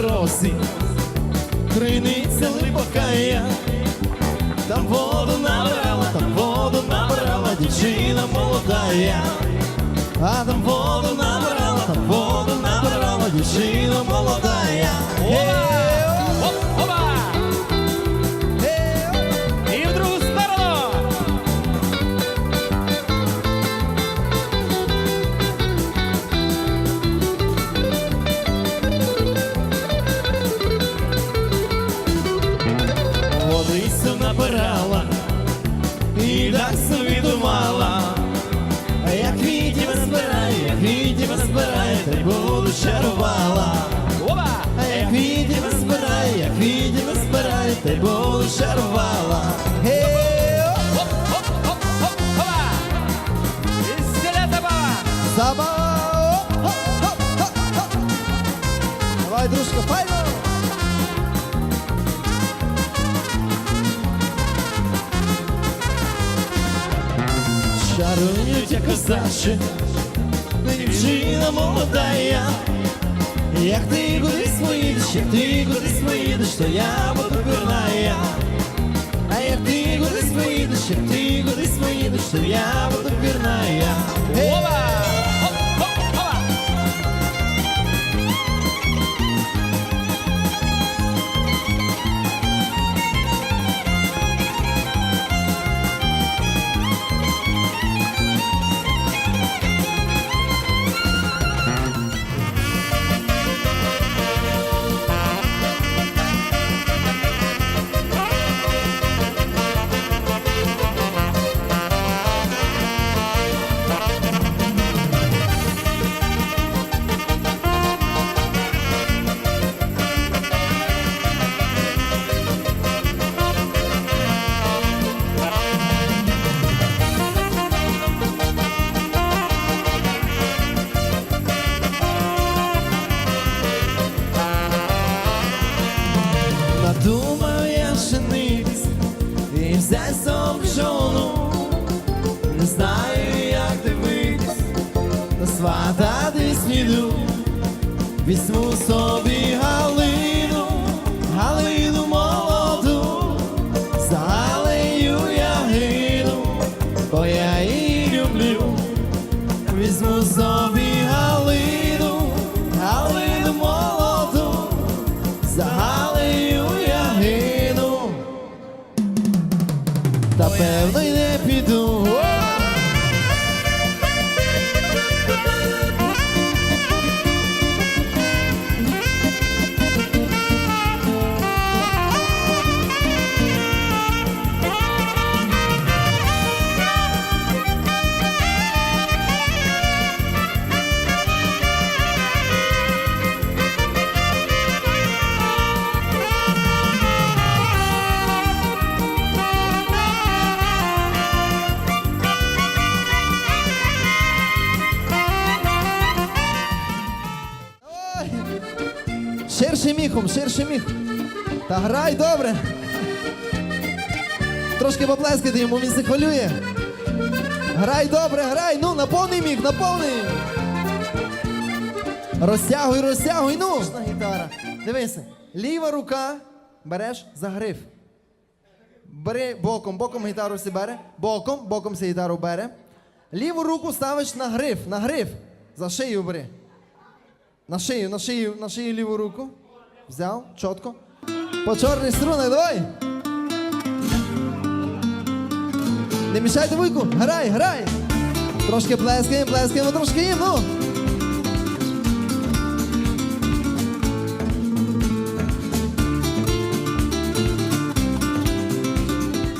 Rossi, trenizza lì bocca e a... там воду набрала, там воду набрала дівчина молодая, а там воду набрала, там воду набрала дівчина молодая. Стелета баба! Забава! Давай, дружка, файно! Чарують, як козаче, дівчина молодая. Як ти кудись поїдеш, як ти кудись поїдеш, то я буду вірная. А як ти кудись поїдеш, як ти кудись поїдеш, то я буду вірная. Гей! Опа! Піду. Візьму собі Галину, Галину молоду, за Галею я гину, бо я її люблю. Візьму собі Галину, Галину молоду, за Галею я гину, та певно й не піду. Міхом, ширшим міхом. Та грай добре. Трошки поплескати йому, він се хвилює. Грай добре, грай, ну, наповний міг, наповний. Розтягуй, розтягуй, ну. гітара. Дивися, ліва рука береш за гриф. Бери боком, боком гітару всі бере, боком, боком всі гітару бере. Ліву руку ставиш на гриф, на гриф. За шию бери. На шию, на шию, на шию ліву руку. Взяв, чітко. По чорних струнах, давай. Не мішайте вуйку, грай, грай. Трошки плескаємо, плескаємо, трошки їм, ну.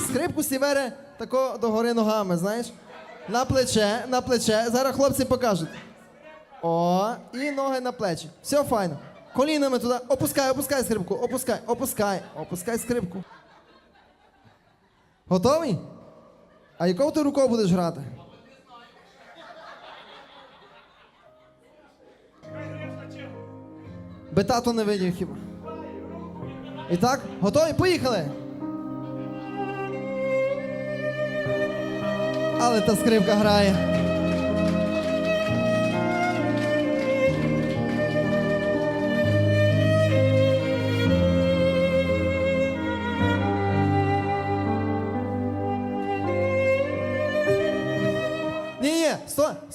Скрипку сівере тако догори ногами, знаєш? На плече, на плече. Зараз хлопці покажуть. О, і ноги на плечі. Все файно. Колінами туди. Опускай, опускай скрипку. Опускай, опускай, опускай скрипку. Готовий? А якою ти рукою будеш грати? Би тато не видів хіба. І так, готові? Поїхали! Але та скрипка грає.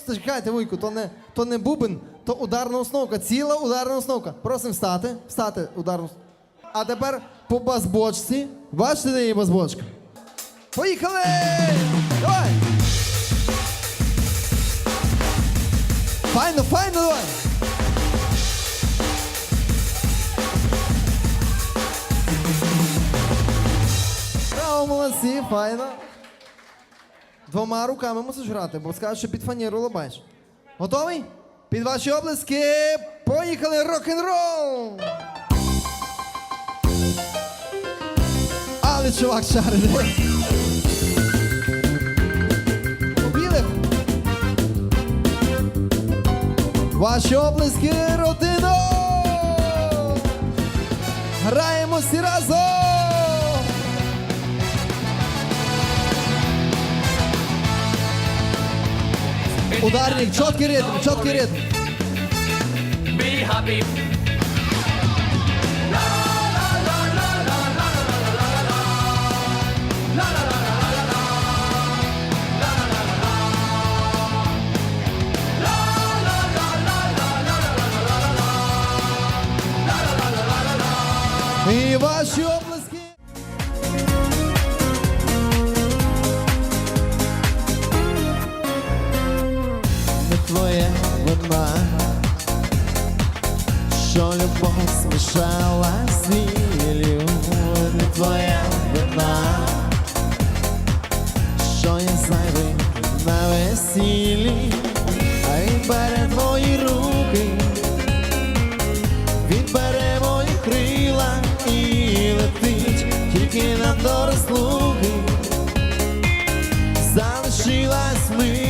Чекайте, вуйку, то не, то не бубен, то ударна установка. Ціла ударна установка. Просимо встати, встати ударну. А тепер по базбочці. Бачите, де є базбочка? Поїхали! Давай! Файно, файно, давай! Браво, молодці, файно. Двома руками мусиш грати, бо скажеш, що під фаніру лобаєш. Готовий? Під ваші облески. Поїхали рок-н-рол! Але чувак шарить. У білих. Ваші облески, родино! Граємо всі разом! Ударник, чіткий ритм, чіткий ритм. Be happy. І ваші любов. Не твоя вина, що я зайвий на весіллі, а він бере твої руки. Він мої крила і летить тільки нам до. Залишилась ми.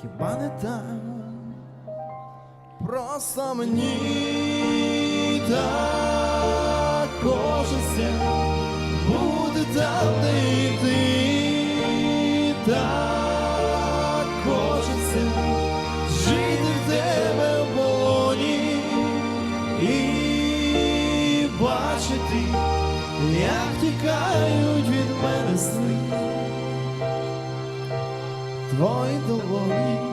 Хіба не там? Просто мені так хочеться бути там, де і ти так жити в тебе в і бачити, як тікають від мене сни твої долоні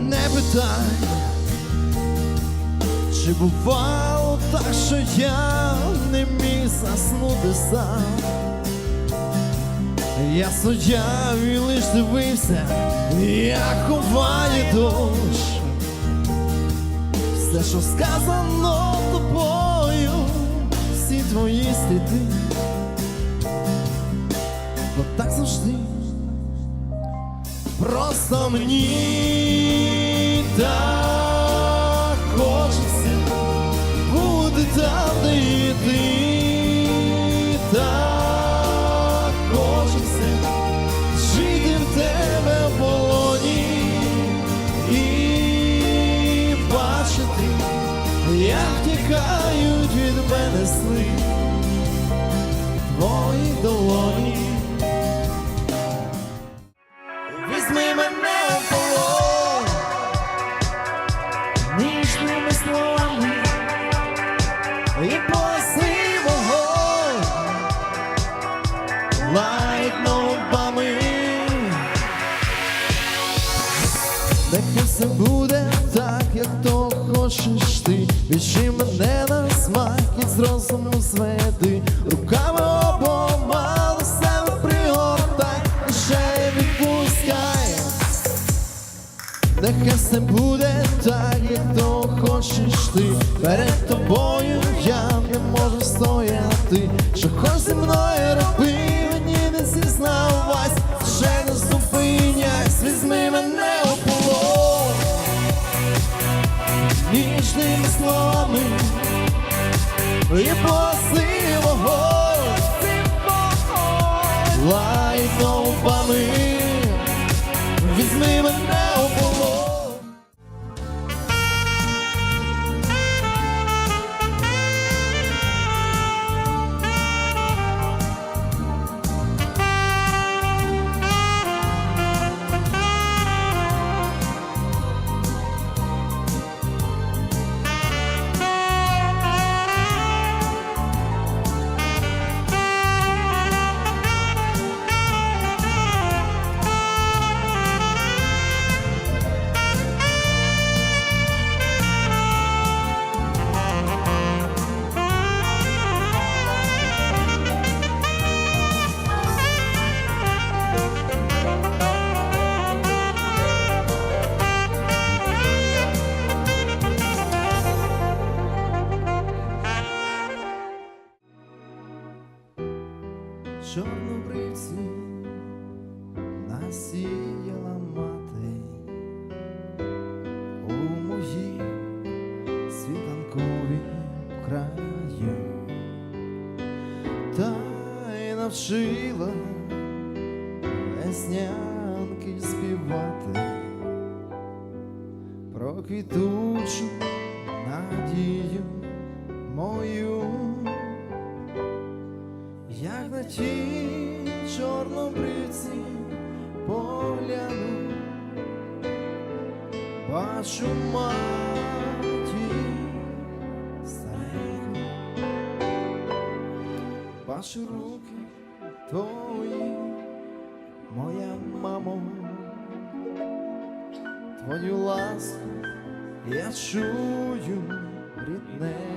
не питай, чи бувало так, що я не міг заснути сам. Я стояв і лиш дивився, як ховає дощ. Все, що сказано тобою, всі твої сліди, бо так завжди. Просто мені так хочеться бути там, де і ти так хочеться жити в тебе в полоні і бачити, як тікають від мене сни твої долоні. Ти. Мене на смак і з розуму зведи. Руками обома до себе пригортай, ще відпускай. Нехай все буде так, як то хочеш ти. Перед тобою я не можу стояти. Що хоч зі мною роби, мені не зізнавайся, словами і поси й навчила веснянки співати про квітучу надію мою. Як на ті чорнобривці погляну, бачу маті Наші руки твої, моя мамо, твою ласку я чую рідне.